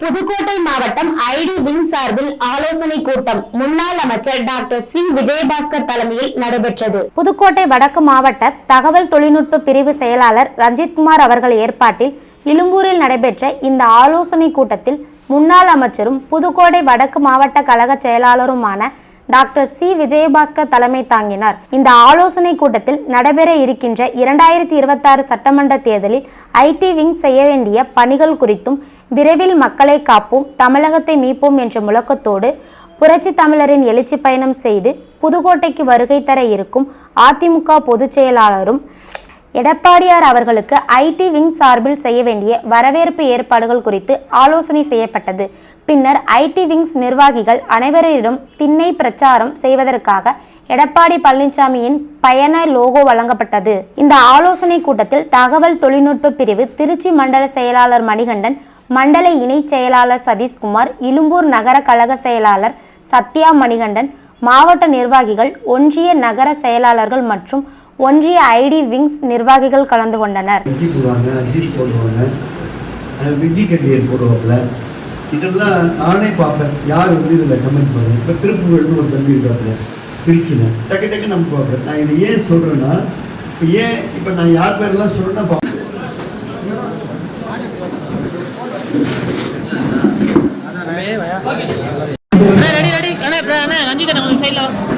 புதுக்கோட்டை மாவட்டம் IT wing சார்பில் ஆலோசனை கூட்டம் முன்னாள் அமைச்சர் டாக்டர் சி. விஜயபாஸ்கர் தலைமையில் நடைபெற்றது. புதுக்கோட்டை வடக்கு மாவட்ட தகவல் தொழில்நுட்ப பிரிவு செயலாளர் ரஞ்சித்குமார் அவர்கள் ஏற்பாட்டில் இலும்பூரில் நடைபெற்ற இந்த ஆலோசனை கூட்டத்தில் முன்னாள் அமைச்சரும் புதுக்கோட்டை வடக்கு மாவட்ட கழக செயலாளருமான டாக்டர் சி. விஜயபாஸ்கர் தலைமை தாங்கினார். இந்த ஆலோசனை கூட்டத்தில் நடைபெற இருக்கின்ற இரண்டாயிரத்தி இருபத்தாறு சட்டமன்ற தேர்தலில் ஐடி விங் செய்ய வேண்டிய பணிகள் குறித்தும் விரைவில் மக்களை காப்போம் தமிழகத்தை மீட்போம் என்ற முழக்கத்தோடு புரட்சி தமிழரின் எழுச்சி பயணம் செய்து புதுக்கோட்டைக்கு வருகை தர இருக்கும் அதிமுக பொதுச் செயலாளரும் எடப்பாடியார் அவர்களுக்கு ஐடி விங் சார்பில் செய்ய வேண்டிய வரவேற்பு ஏற்பாடுகள் குறித்து ஆலோசனை செய்யப்பட்டது. பின்னர் ஐடி விங்ஸ் நிர்வாகிகள் அனைவரிடம் திண்ணை பிரச்சாரம் செய்வதற்காக எடப்பாடி பழனிசாமியின் பயண லோகோ வழங்கப்பட்டது. இந்த ஆலோசனை கூட்டத்தில் தகவல் தொழில்நுட்ப பிரிவு திருச்சி மண்டல செயலாளர் மணிகண்டன் மண்டல இணைச் செயலாளர் சதீஷ்குமார் இலும்பூர் நகர கழக செயலாளர் சத்யா மணிகண்டன் மாவட்ட நிர்வாகிகள் ஒன்றிய நகர செயலாளர்கள் மற்றும் ஒன்றிய ஐடி விங்ஸ் நிர்வாகிகள் கலந்து கொண்டனர். இதெல்லாம் நானே பார்ப்பேன். யார் வந்து நான் இதை ஏன் சொல்கிறேன்னா ஏன் இப்போ நான் யார் பேரெல்லாம் சொல்கிறேன்னா ரெடி ரெடி அண்ணா அண்ணா ரஞ்சித் அண்ணா கொஞ்சம் சைடில்